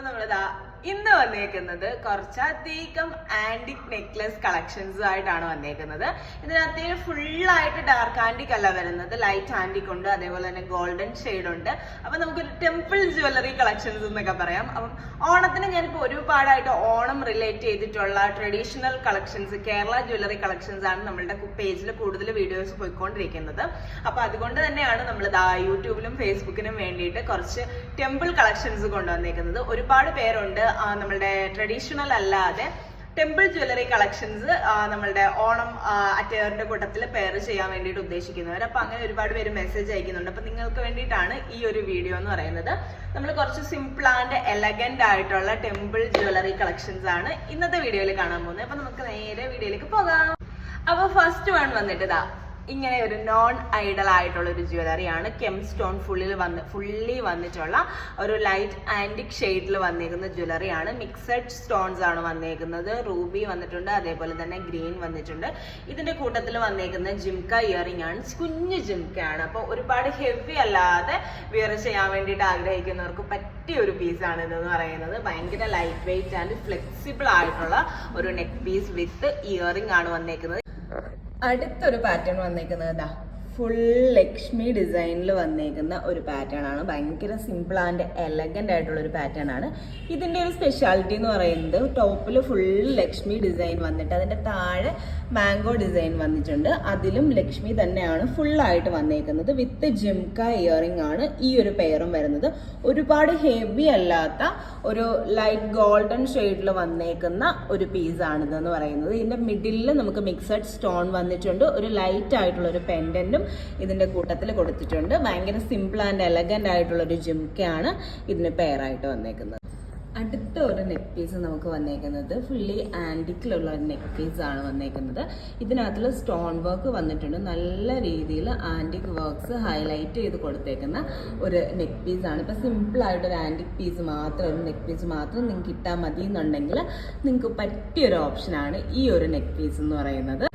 അപ്പൊ നമ്മളിതാ ഇന്ന് വന്നേക്കുന്നത് കുറച്ചധികം ആന്റിക് നെക്ലസ് കളക്ഷൻസ് ആയിട്ടാണ് വന്നേക്കുന്നത്. ഇതിനകത്ത് ഫുള്ളായിട്ട് ഡാർക്ക് ആന്റിക് അല്ല വരുന്നത്. ലൈറ്റ് ആന്റിക് ഉണ്ട് അതേപോലെ തന്നെ ഗോൾഡൻ ഷെയ്ഡ് ഉണ്ട്. അപ്പൊ നമുക്കൊരു ടെമ്പിൾ ജ്വല്ലറി കളക്ഷൻസ് എന്നൊക്കെ പറയാം. അപ്പം ഓണത്തിന് ഞാനിപ്പോൾ ഒരുപാടായിട്ട് ഓണം റിലേറ്റ് ചെയ്തിട്ടുള്ള traditional collections Kerala jewellery collections ആണ് നമ്മളുടെ പേജിൽ കൂടുതൽ വീഡിയോസ് പോയിക്കൊണ്ടിരിക്കുന്നത്. അപ്പൊ അതുകൊണ്ട് തന്നെയാണ് നമ്മൾ യൂട്യൂബിലും ഫേസ്ബുക്കിനും വേണ്ടിയിട്ട് കുറച്ച് ടെമ്പിൾ കളക്ഷൻസ് കൊണ്ടുവന്നേക്കുന്നത്. ഒരുപാട് പേരുണ്ട്. നമ്മളുടെ ട്രഡീഷണൽ അല്ലാതെ ടെമ്പിൾ ജ്വല്ലറി കളക്ഷൻസ് നമ്മളുടെ ഓണം അറ്റയറിന്റെ കൂട്ടത്തിൽ പെയർ ചെയ്യാൻ വേണ്ടിയിട്ട് ഉദ്ദേശിക്കുന്നവർ അപ്പൊ അങ്ങനെ ഒരുപാട് പേര് മെസ്സേജ് അയക്കുന്നുണ്ട്. അപ്പൊ നിങ്ങൾക്ക് വേണ്ടിയിട്ടാണ് ഈ ഒരു വീഡിയോ എന്ന് പറയുന്നത്. നമ്മൾ കുറച്ച് സിമ്പിൾ ആൻഡ് എലഗന്റ് ആയിട്ടുള്ള ടെമ്പിൾ ജ്വല്ലറി കളക്ഷൻസ് ആണ് ഇന്നത്തെ വീഡിയോയിൽ കാണാൻ പോകുന്നത്. അപ്പൊ നമുക്ക് നേരെ വീഡിയോയിലേക്ക് പോകാം. അപ്പൊ ഫസ്റ്റ് വൺ വന്നിട്ട് ഇതാ. ഇങ്ങനെ ഒരു നോൺ ഐഡൽ ആയിട്ടുള്ള ഒരു ജ്വല്ലറിയാണ് കെം സ്റ്റോൺ ഫുള്ളിൽ വന്ന് ഫുള്ളി വന്നിട്ടുള്ള ഒരു ലൈറ്റ് ആന്റിക് ഷെയ്ഡിൽ വന്നേക്കുന്ന ജ്വല്ലറിയാണ് മിക്സഡ് സ്റ്റോൺസ് ആണ് വന്നേക്കുന്നത്. റൂബി വന്നിട്ടുണ്ട് അതേപോലെ തന്നെ ഗ്രീൻ വന്നിട്ടുണ്ട്. ഇതിന്റെ കൂട്ടത്തിൽ വന്നേക്കുന്ന ജിംക ഇയറിംഗ് ആണ്. കുഞ്ഞു ജിംക്കയാണ് അപ്പോൾ ഒരുപാട് ഹെവി അല്ലാതെ വിയർ ചെയ്യാൻ വേണ്ടിയിട്ട് ആഗ്രഹിക്കുന്നവർക്ക് പറ്റിയ ഒരു പീസാണ് ഇതെന്ന് പറയുന്നത്. ഭയങ്കര ലൈറ്റ് വെയിറ്റ് ആൻഡ് ഫ്ലെക്സിബിൾ ആയിട്ടുള്ള ഒരു നെക്ക് പീസ് വിത്ത് ഇയറിംഗ് ആണ് വന്നേക്കുന്നത്. അടുത്തൊരു പാറ്റേൺ വന്നേക്കുന്നത് ഇതാ ഫുൾ ലക്ഷ്മി ഡിസൈനിൽ വന്നേക്കുന്ന ഒരു പാറ്റേൺ ആണ്. ഭയങ്കര സിമ്പിൾ ആൻഡ് എലഗന്റ് ആയിട്ടുള്ള ഒരു പാറ്റേൺ ആണ്. ഇതിന്റെ ഒരു സ്പെഷ്യാലിറ്റി എന്ന് പറയുന്നത് ടോപ്പിൽ ഫുൾ ലക്ഷ്മി ഡിസൈൻ വന്നിട്ട് അതിന്റെ താഴെ മാംഗോ ഡിസൈൻ വന്നിട്ടുണ്ട്. അതിലും ലക്ഷ്മി തന്നെയാണ് ഫുൾ ആയിട്ട് വന്നേക്കുന്നത്. വിത്ത് ജിംക ഇയറിംഗ് ആണ് ഈ ഒരു പെയറും വരുന്നത്. ഒരുപാട് ഹെവി അല്ലാത്ത ഒരു ലൈറ്റ് ഗോൾഡൻ ഷെയ്ഡിൽ വന്നേക്കുന്ന ഒരു പീസാണിതെന്ന് പറയുന്നത്. ഇതിന്റെ മിഡിലിൽ നമുക്ക് മിക്സഡ് സ്റ്റോൺ വന്നിട്ടുണ്ട്. ഒരു ലൈറ്റ് ആയിട്ടുള്ള ഒരു പെൻഡന്റും ഇതിന്റെ കൂട്ടത്തിൽ കൊടുത്തിട്ടുണ്ട്. ഭയങ്കര സിമ്പിൾ ആൻഡ് എലഗന്റ് ആയിട്ടുള്ള ഒരു ജിംക്കയാണ് ഇതിന് പെയർ ആയിട്ട് വന്നേക്കുന്നത്. അടുത്ത ഒരു നെക്ക് പീസ് നമുക്ക് വന്നേക്കുന്നത് ഫുള്ളി ആന്റിക്കിലുള്ള ഒരു നെക്ക് പീസ് ആണ് വന്നേക്കുന്നത്. ഇതിനകത്തുള്ള സ്റ്റോൺ വർക്ക് വന്നിട്ടുണ്ട്. നല്ല രീതിയിൽ ആന്റിക് വർക്ക്സ് ഹൈലൈറ്റ് ചെയ്ത് കൊടുത്തേക്കുന്ന ഒരു നെക്ക് പീസ് ആണ്. ഇപ്പം സിമ്പിൾ ആയിട്ട് ഒരു ആന്റിക് പീസ് മാത്രം ഒരു നെക്ക് പീസ് മാത്രം നിങ്ങൾക്ക് കിട്ടാൻ മതി എന്നുണ്ടെങ്കിൽ നിങ്ങൾക്ക് പറ്റിയൊരു ഓപ്ഷനാണ് ഈ ഒരു നെക്ക് പീസ് എന്ന് പറയുന്നത്.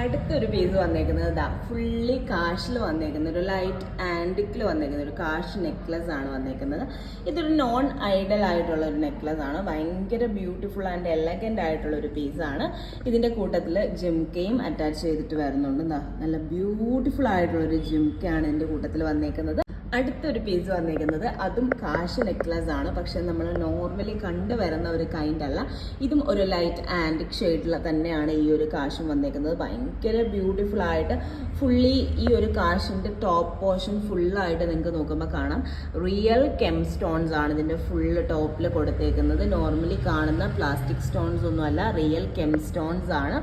അടുത്തൊരു പീസ് വന്നേക്കുന്നത് ഇതാ ഫുള്ളി കാഷിൽ വന്നേക്കുന്ന ഒരു ലൈറ്റ് ആന്റിക്കിൽ വന്നേക്കുന്ന ഒരു കാഷ് നെക്ലസ് ആണ് വന്നേക്കുന്നത്. ഇതൊരു നോൺ ഐഡൽ ആയിട്ടുള്ള ഒരു നെക്ലസ് ആണ്. ഭയങ്കര ബ്യൂട്ടിഫുൾ ആൻഡ് എലഗന്റ് ആയിട്ടുള്ള ഒരു പീസ് പീസാണ് ഇതിന്റെ കൂട്ടത്തിൽ ജിംകയും അറ്റാച്ച് ചെയ്തിട്ട് വരുന്നുണ്ട് നല്ല ബ്യൂട്ടിഫുൾ ആയിട്ടുള്ള ഒരു ജിംക്കയാണ് ഇതിന്റെ കൂട്ടത്തിൽ വന്നേക്കുന്നത്. അടുത്തൊരു പീസ് വന്നിരിക്കുന്നത് അതും കാശ് നെക്ലസ് ആണ്. പക്ഷെ നമ്മൾ നോർമലി കണ്ടുവരുന്ന ഒരു കൈൻഡ് അല്ല. ഇതും ഒരു ലൈറ്റ് ആന്റിക് ഷെയ്ഡിൽ തന്നെയാണ് ഈ ഒരു കാശും വന്നിരിക്കുന്നത്. ഭയങ്കര ബ്യൂട്ടിഫുൾ ആയിട്ട് ഫുള്ളി ഈ ഒരു കാശിന്റെ ടോപ്പ് പോർഷൻ ഫുള്ളായിട്ട് നിങ്ങൾക്ക് നോക്കുമ്പോൾ കാണാം. റിയൽ കെം സ്റ്റോൺസ് ആണ് ഇതിന്റെ ഫുള്ള് ടോപ്പിൽ കൊടുത്തേക്കുന്നത്. നോർമലി കാണുന്ന പ്ലാസ്റ്റിക് സ്റ്റോൺസ് ഒന്നുമല്ല റിയൽ കെം സ്റ്റോൺസ് ആണ്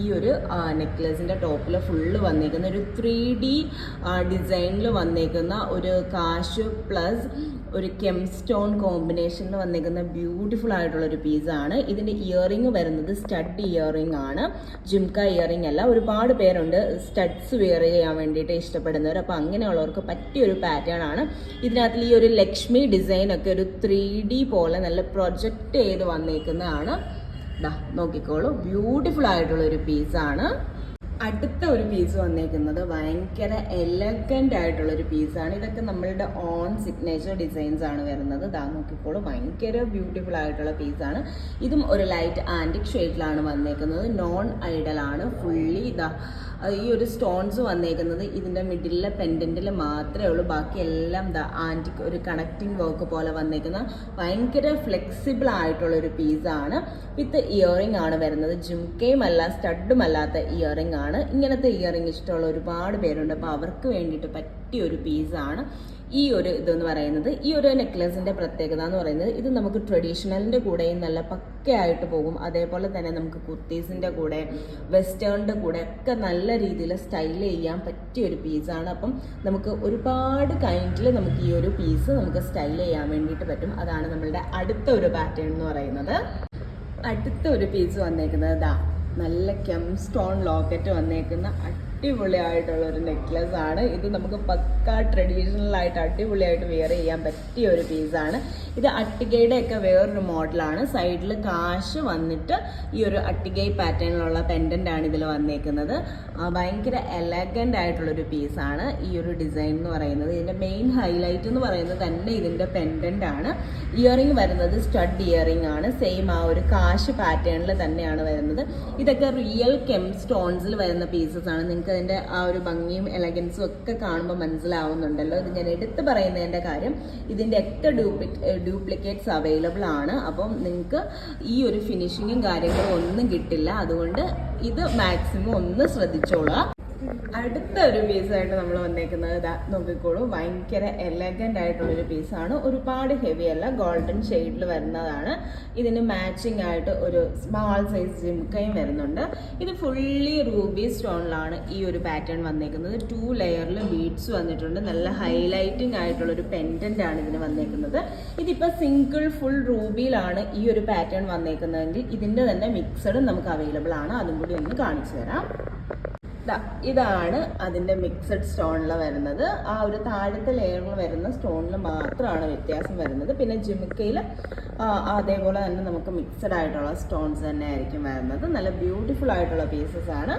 ഈ ഒരു നെക്ലസിന്റെ ടോപ്പിൽ ഫുള്ള് വന്നേക്കുന്ന ഒരു ത്രീ ഡി ഡിസൈനിൽ വന്നേക്കുന്ന ഒരു കാശ് പ്ലസ് ഒരു കെം സ്റ്റോൺ കോമ്പിനേഷനിൽ വന്നേക്കുന്ന ബ്യൂട്ടിഫുൾ ആയിട്ടുള്ള ഒരു പീസാണ് ഇതിന്റെ ഇയറിംഗ് വരുന്നത് സ്റ്റഡ് ഇയറിംഗ് ആണ്. ജിംക ഇയറിംഗ് അല്ല. ഒരുപാട് പേരുണ്ട് സ്റ്റഡ്സ് വെയർ ചെയ്യാൻ വേണ്ടിയിട്ട് ഇഷ്ടപ്പെടുന്നവർ അപ്പോൾ അങ്ങനെയുള്ളവർക്ക് പറ്റിയ ഒരു പാറ്റേൺ ആണ്. ഇതിനകത്ത് ഈ ഒരു ലക്ഷ്മി ഡിസൈൻ ഒക്കെ ഒരു ത്രീ പോലെ നല്ല പ്രൊജക്റ്റ് ചെയ്ത് വന്നേക്കുന്നതാണ്. നോക്കിക്കോളൂ. ബ്യൂട്ടിഫുൾ ആയിട്ടുള്ള ഒരു പീസാണ് അടുത്ത ഒരു പീസ് വന്നേക്കുന്നത് ഭയങ്കര എലഗന്റ് ആയിട്ടുള്ള ഒരു പീസാണ് ഇതൊക്കെ നമ്മളുടെ ഓൺ സിഗ്നേച്ചർ ഡിസൈൻസ് ആണ് വരുന്നത്. ദാ നോക്കിക്കോളൂ ഭയങ്കര ബ്യൂട്ടിഫുൾ ആയിട്ടുള്ള പീസാണ് ഇതും ഒരു ലൈറ്റ് ആന്റിക് ഷെയ്ഡിലാണ് വന്നേക്കുന്നത്. നോൺ ഐഡൽ ആണ്. ഫുള്ളി ഇതാ ഈ ഒരു സ്റ്റോൺസ് വന്നേക്കുന്നത് ഇതിന്റെ മിഡിലെ പെൻഡന്റിൽ മാത്രമേ ഉള്ളൂ. ബാക്കി എല്ലാം ദാ ഒരു കണക്റ്റിംഗ് വർക്ക് പോലെ വന്നേക്കുന്ന ഭയങ്കര ഫ്ലെക്സിബിൾ ആയിട്ടുള്ള ഒരു പീസാണ് വിത്ത് ഇയറിംഗ് ആണ് വരുന്നത്. ജുംക്കയും അല്ല സ്റ്റഡും അല്ലാത്ത ഇയറിംഗ് ആണ്. ഇങ്ങനത്തെ ഇയറിംഗ് ഇഷ്ടമുള്ള ഒരുപാട് പേരുണ്ട്. അപ്പോൾ അവർക്ക് വേണ്ടിയിട്ട് പറ്റിയ ഒരു പീസാണ് ഈ ഒരു ഇതെന്ന് പറയുന്നത് ഈ ഒരു നെക്ലസിന്റെ പ്രത്യേകത എന്ന് പറയുന്നത് ഇത് നമുക്ക് ട്രഡീഷണലിന്റെ കൂടെയും നല്ല പക്കയായിട്ട് പോകും. അതേപോലെ തന്നെ നമുക്ക് കുർത്തീസിന്റെ കൂടെ വെസ്റ്റേണിന്റെ കൂടെ ഒക്കെ നല്ല രീതിയിൽ സ്റ്റൈൽ ചെയ്യാൻ പറ്റിയ ഒരു പീസാണ് അപ്പം നമുക്ക് ഒരുപാട് കൈൻഡിൽ നമുക്ക് ഈ ഒരു പീസ് നമുക്ക് സ്റ്റൈൽ ചെയ്യാൻ വേണ്ടിയിട്ട് പറ്റും. അതാണ് നമ്മളുടെ അടുത്ത ഒരു പാറ്റേൺ എന്ന് പറയുന്നത്. അടുത്ത ഒരു പീസ് വന്നേക്കുന്നത് ദാ നല്ല കെം സ്റ്റോൺ ലോക്കറ്റ് വന്നേക്കുന്ന അടിപൊളിയായിട്ടുള്ള ഒരു നെക്ലസ് ആണ്. ഇത് നമുക്ക് പക്ക ട്രഡീഷണൽ ആയിട്ട് അടിപൊളിയായിട്ട് വെയർ ചെയ്യാൻ പറ്റിയ ഒരു പീസ് ആണ്. ഇത് അട്ടികയുടെ ഒക്കെ വേറൊരു മോഡലാണ് സൈഡിൽ കാശ് വന്നിട്ട് ഈ ഒരു അട്ടികൈ പാറ്റേണിലുള്ള പെൻഡന്റ് ആണ് ഇതിൽ വന്നേക്കുന്നത്. ഭയങ്കര എലഗന്റ് ആയിട്ടുള്ളൊരു പീസാണ് ഈ ഒരു ഡിസൈൻ എന്ന് പറയുന്നത്. ഇതിന്റെ മെയിൻ ഹൈലൈറ്റ് എന്ന് പറയുന്നത് തന്നെ ഇതിന്റെ പെൻഡന്റ് ആണ്. ഇയറിംഗ് വരുന്നത് സ്റ്റഡ് ഇയറിംഗ് ആണ്. സെയിം ആ ഒരു കാശ് പാറ്റേണിൽ തന്നെയാണ് വരുന്നത്. ഇതൊക്കെ റിയൽ കെം സ്റ്റോൺസിൽ വരുന്ന പീസസ് ആണ്. നിങ്ങൾക്ക് അതിന്റെ ആ ഒരു ഭംഗിയും എലഗൻസും ഒക്കെ കാണുമ്പോൾ മനസ്സിലാവുന്നുണ്ടല്ലോ. ഇത് ഞാൻ എടുത്ത് പറയുന്നതിന്റെ കാര്യം ഇതിന്റെ ഒക്കെ ഡ്യൂപ്ലി ഡ്യൂപ്ലിക്കേറ്റ്സ് അവൈലബിൾ ആണ്. അപ്പം നിങ്ങൾക്ക് ഈ ഒരു ഫിനിഷിങ്ങും കാര്യങ്ങളും ഒന്നും കിട്ടില്ല. അതുകൊണ്ട് ഇത് മാക്സിമം ഒന്ന് ശ്രദ്ധിച്ചോളുക. അടുത്ത ഒരു പീസായിട്ട് നമ്മൾ വന്നേക്കുന്നത് ഇതാ നോക്കിക്കോളൂ. ഭയങ്കര എലഗന്റ് ആയിട്ടുള്ളൊരു പീസാണ് ഒരുപാട് ഹെവി അല്ല ഗോൾഡൻ ഷെയ്ഡിൽ വരുന്നതാണ്. ഇതിന് മാച്ചിങ് ആയിട്ട് ഒരു സ്മാൾ സൈസ് ജിംക്കയും വരുന്നുണ്ട്. ഇത് ഫുള്ളി റൂബി സ്റ്റോണിലാണ് ഈ ഒരു പാറ്റേൺ വന്നേക്കുന്നത്. ടു ലെയറിൽ ബീഡ്സ് വന്നിട്ടുണ്ട്. നല്ല ഹൈലൈറ്റിംഗ് ആയിട്ടുള്ളൊരു പെൻഡന്റ് ആണ് ഇതിന് വന്നേക്കുന്നത്. ഇതിപ്പോൾ സിംഗിൾ ഫുൾ റൂബിയിലാണ് ഈ ഒരു പാറ്റേൺ വന്നേക്കുന്നതെങ്കിൽ ഇതിന്റെ തന്നെ മിക്സഡും നമുക്ക് അവൈലബിൾ ആണ്. അതും കൂടി ഒന്ന് കാണിച്ചു തരാം. ഇതാണ് അതിന്റെ മിക്സഡ് സ്റ്റോണിൽ വരുന്നത്. ആ ഒരു താഴത്തെ ലെയറിൽ വരുന്ന സ്റ്റോണിൽ മാത്രമാണ് വ്യത്യാസം വരുന്നത്. പിന്നെ ജിമിക്കയിൽ അതേപോലെ തന്നെ നമുക്ക് മിക്സഡ് ആയിട്ടുള്ള സ്റ്റോൺസ് തന്നെ ആയിരിക്കും വരുന്നത്. നല്ല ബ്യൂട്ടിഫുൾ ആയിട്ടുള്ള പീസസ് ആണ്.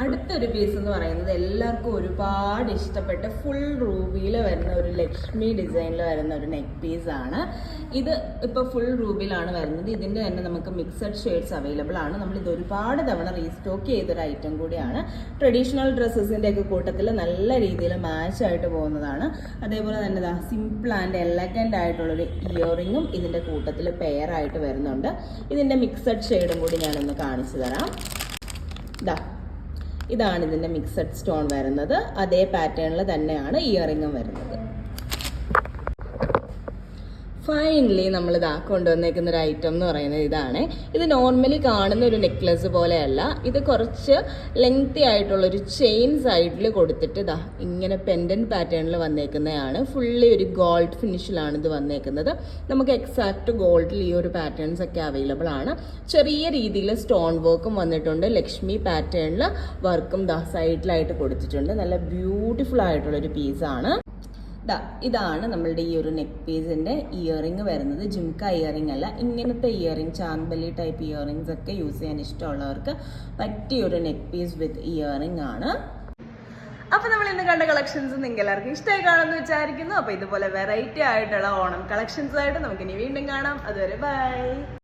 അടുത്തൊരു പീസ് എന്ന് പറയുന്നത് എല്ലാവർക്കും ഒരുപാട് ഇഷ്ടപ്പെട്ട ഫുൾ റൂബിയിൽ വരുന്ന ഒരു ലക്ഷ്മി ഡിസൈനിൽ വരുന്ന ഒരു നെക്ക് പീസ് ആണ്. ഇത് ഇപ്പോൾ ഫുൾ റൂബിയിലാണ് വരുന്നത്. ഇതിന്റെ തന്നെ നമുക്ക് മിക്സഡ് ഷെയ്ഡ്സ് അവൈലബിൾ ആണ്. നമ്മൾ ഇത് ഒരുപാട് തവണ റീസ്റ്റോക്ക് ചെയ്തൊരു ഐറ്റം കൂടിയാണ്. ട്രഡീഷണൽ ഡ്രസ്സസിന്റെ ഒക്കെ കൂട്ടത്തിൽ നല്ല രീതിയിൽ മാച്ച് ആയിട്ട് പോകുന്നതാണ്. അതേപോലെ തന്നെ സിമ്പിൾ ആൻഡ് എലഗന്റ് ആയിട്ടുള്ളൊരു ഇയറിങ്ങും ഇതിന്റെ കൂട്ടത്തിൽ പെയർ ആയിട്ട് വരുന്നുണ്ട്. ഇതിന്റെ മിക്സഡ് ഷെയ്ഡും കൂടി ഞാനൊന്ന് കാണിച്ചു തരാം. ഇതാ ഇതാണ് ഇതിന്റെ മിക്സഡ് സ്റ്റോൺ വരുന്നത്. അതേ പാറ്റേണിൽ തന്നെയാണ് ഇയറിങ്ങും വരുന്നത്. ഫൈനലി നമ്മൾ ഇതാ കൊണ്ടുവന്നേക്കുന്ന ഒരു ഐറ്റം എന്ന് പറയുന്നത് ഇതാണ്. ഇത് നോർമലി കാണുന്ന ഒരു നെക്ലസ് പോലെയല്ല. ഇത് കുറച്ച് ലെങ്തി ആയിട്ടുള്ള ഒരു ചെയിൻ സൈഡിൽ കൊടുത്തിട്ട് ഇതാ ഇങ്ങനെ പെൻഡൻ പാറ്റേണിൽ വന്നേക്കുന്നതാണ്. ഫുള്ളി ഒരു ഗോൾഡ് ഫിനിഷിലാണ് ഇത് വന്നേക്കുന്നത്. നമുക്ക് എക്സാക്റ്റ് ഗോൾഡിൽ ഈ ഒരു പാറ്റേൺസ് ഒക്കെ അവൈലബിൾ ആണ്. ചെറിയ രീതിയിൽ സ്റ്റോൺ വർക്കും വന്നിട്ടുണ്ട്. ലക്ഷ്മി പാറ്റേണിൽ വർക്കും ദാ സൈഡിലായിട്ട് കൊടുത്തിട്ടുണ്ട്. നല്ല ബ്യൂട്ടിഫുൾ ആയിട്ടുള്ളൊരു പീസാണ് ദാ ഇതാണ് നമ്മളുടെ ഈ ഒരു നെക്ക് പീസിന്റെ ഇയറിംഗ് വരുന്നത്. ജിംക ഇയറിംഗ് അല്ല. ഇങ്ങനത്തെ ഇയറിംഗ് ചാമ്പലി ടൈപ്പ് ഇയറിങ്സ് ഒക്കെ യൂസ് ചെയ്യാൻ ഇഷ്ടമുള്ളവർക്ക് പറ്റിയ ഒരു നെക്ക് പീസ് വിത്ത് ഇയറിംഗ് ആണ്. അപ്പൊ നമ്മൾ ഇന്ന് കണ്ട കളക്ഷൻസ് നിങ്ങൾക്ക് എല്ലാവർക്കും ഇഷ്ടമായി കാണുമെന്ന് വിചാരിക്കുന്നു. അപ്പൊ ഇതുപോലെ വെറൈറ്റി ആയിട്ടുള്ള ഓണം കളക്ഷൻസ് ആയിട്ട് നമുക്ക് ഇനി വീണ്ടും കാണാം. അതുവരെ ബൈ